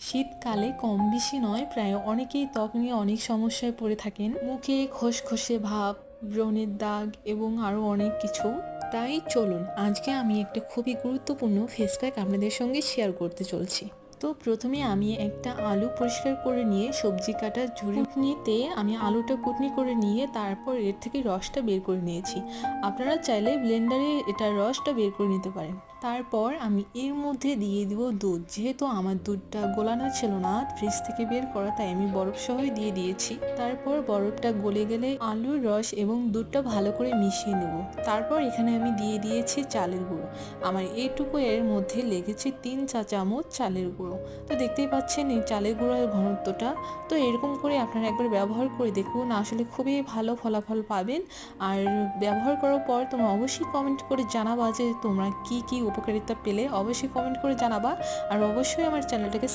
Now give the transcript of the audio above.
শীতকালে কম বেশি নয়, প্রায় অনেকেই ত্বক নিয়ে অনেক সমস্যায় পড়ে থাকেন। মুখে খসখসে ভাব, ব্রণের দাগ এবং আরও অনেক কিছু। তাই চলুন, আজকে আমি একটা খুবই গুরুত্বপূর্ণ ফেস প্যাক আপনাদের সঙ্গে শেয়ার করতে চলছি। তো প্রথমে আমি একটা আলু পরিষ্কার করে নিয়ে সবজি ঝুড়ি নিতে আমি আলুটা কুটনি করে নিয়ে তারপর এর থেকে রসটা বের করে নিয়েছি। আপনারা চাইলে ব্লেন্ডারে এটার রসটা বের করে নিতে পারেন। তারপর আমি এর মধ্যে দিয়ে দিব দুধ। যেহেতু আমার দুধটা গোলানো ছিল না, ফ্রিজ থেকে বের করা, তাই আমি বরফ সহই দিয়ে দিয়েছি। তারপর বরফটা গলে গেলে আলুর রস এবং দুধটা ভালো করে মিশিয়ে নেব। তারপর এখানে আমি দিয়ে দিয়েছি চালের গুঁড়ো। আমার এইটুকু এর মধ্যে লেগেছে তিন চা চামচ চালের গুঁড়ো তো দেখতেই পাচ্ছেন এই চালের গুঁড়োর ঘনত্বটা। তো এরকম করে আপনারা একবার ব্যবহার করে দেখুন, আসলে খুবই ভালো ফলাফল পাবেন। আর ব্যবহার করার পর তোমরা অবশ্যই কমেন্ট করে জানাবা যে তোমরা কি কি উপকারিতা পেলে। অবশ্যই কমেন্ট করে জানাবা। আর অবশ্যই আমার চ্যানেলটাকে